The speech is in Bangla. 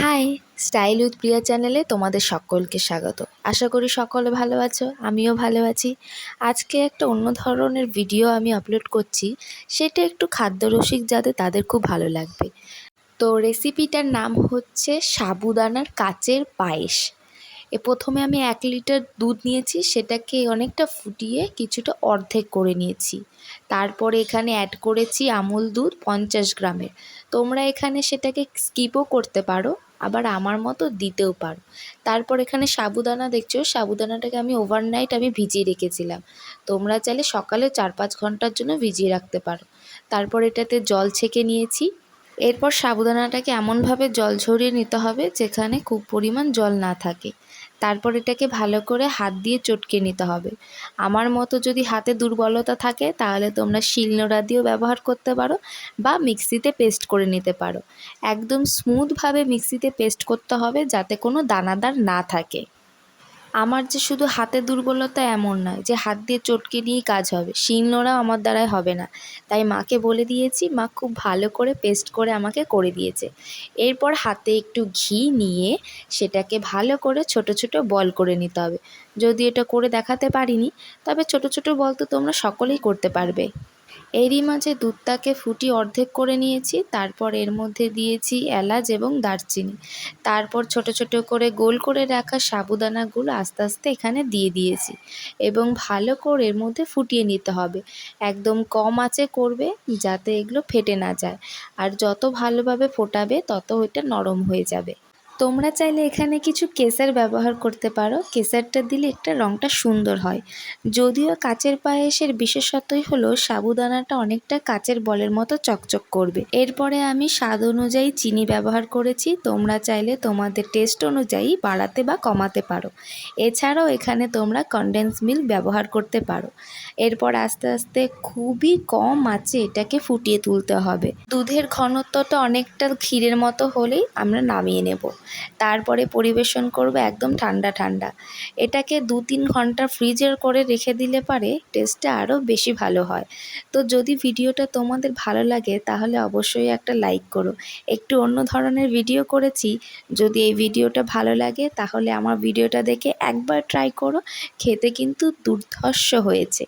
হাই স্টাইল উইথ প্রিয়া চ্যানেলে তোমাদের সকলকে স্বাগত। আশা করি সকলে ভালো আছো, আমিও ভালো আছি। আজকে একটা অন্য ধরনের ভিডিও আমি আপলোড করছি, সেটা একটু খাদ্যরসিক যাতে তাদের খুব ভালো লাগবে। তো রেসিপিটার নাম হচ্ছে সাবুদানার কাচের পায়েস। এ প্রথমে আমি এক লিটার দুধ নিয়েছি, সেটাকে অনেকটা ফুটিয়ে কিছুটা অর্ধেক করে নিয়েছি। তারপরে এখানে অ্যাড করেছি আমুল দুধ পঞ্চাশ গ্রামের। তোমরা এখানে সেটাকে স্কিপও করতে পারো, আবার আমার মতো দিতেও পারো। তারপর এখানে সাবুদানা দেখছ? সাবুদানাটাকে আমি ওভারনাইট আমি ভিজিয়ে রেখেছিলাম। তোমরা চাইলে সকালে চার পাঁচ ঘণ্টার জন্য ভিজিয়ে রাখতে পারো। তারপর এটাতে জল ছেঁকে নিয়েছি। এরপর সাবুদানাটাকে এমনভাবে জল ঝরিয়ে নিতে হবে যেখানে খুব পরিমাণ জল না থাকে। তারপর এটাকে ভালো করে হাত দিয়ে চটকে নিতে হবে। আমার মতো যদি হাতে দুর্বলতা থাকে, তাহলে তোমরা শিলনোড়া দিয়েও ব্যবহার করতে পারো বা মিক্সিতে পেস্ট করে নিতে পারো। একদম স্মুথভাবে মিক্সিতে পেস্ট করতে হবে যাতে কোনো দানাদার না থাকে। আমার যে শুধু হাতে দুর্বলতা এমন নয়, যে হাত দিয়ে চটকে নিয়েই কাজ হবে, শিলনোড়াও আমার দ্বারাই হবে না। তাই মাকে বলে দিয়েছি, মা খুব ভালো করে পেস্ট করে আমাকে করে দিয়েছে। এরপর হাতে একটু ঘি নিয়ে সেটাকে ভালো করে ছোট ছোট বল করে নিতে হবে। যদি এটা করে দেখাতে পারিনি, তবে ছোট ছোট বল তো তোমরা সকলেই করতে পারবে। এরই মাঝে দুধটাকে ফুটিয়ে অর্ধেক করে নিয়েছি, তারপর এর মধ্যে দিয়েছি এলাচ এবং দারচিনি। তারপর ছোট ছোট করে গোল করে রাখা সাবুদানাগুলো আস্তে আস্তে এখানে দিয়ে দিয়েছি এবং ভালো করে এর মধ্যে ফুটিয়ে নিতে হবে। একদম কম আঁচে করবে যাতে এগুলো ফেটে না যায়। আর যত ভালোভাবে ফোটাবে, তত ওইটা নরম হয়ে যাবে। তোমরা চাইলে এখানে কিছু কেসের ব্যবহার করতে পারো। কেসারটা দিলে একটা রঙটা সুন্দর হয়। যদিও কাচের পায়েসের বিশেষত্বই হলো, সাবুদানাটা অনেকটা কাচের বলের মতো চকচক করবে। এরপরে আমি স্বাদ অনুযায়ী চিনি ব্যবহার করেছি। তোমরা চাইলে তোমাদের টেস্ট অনুযায়ী বাড়াতে বা কমাতে পারো। এছাড়াও এখানে তোমরা কনডেন্স মিল্ক ব্যবহার করতে পারো। এরপর আস্তে আস্তে খুবই কম আঁচে এটাকে ফুটিয়ে তুলতে হবে। দুধের ঘনত্বটা অনেকটা ক্ষীরের মতো হলেই আমরা নামিয়ে নেব। তারপরে পরিবেশন করবে একদম ঠান্ডা ঠান্ডা। এটাকে দু তিন ঘণ্টা ফ্রিজের করে রেখে দিলে পারে টেস্টটা আরও বেশি ভালো হয়। তো যদি ভিডিওটা তোমাদের ভালো লাগে তাহলে অবশ্যই একটা লাইক করো। একটু অন্য ধরনের ভিডিও করেছি। যদি এই ভিডিওটা ভালো লাগে তাহলে আমার ভিডিওটা দেখে একবার ট্রাই করো। খেতে কিন্তু দুর্ধর্ষ হয়েছে।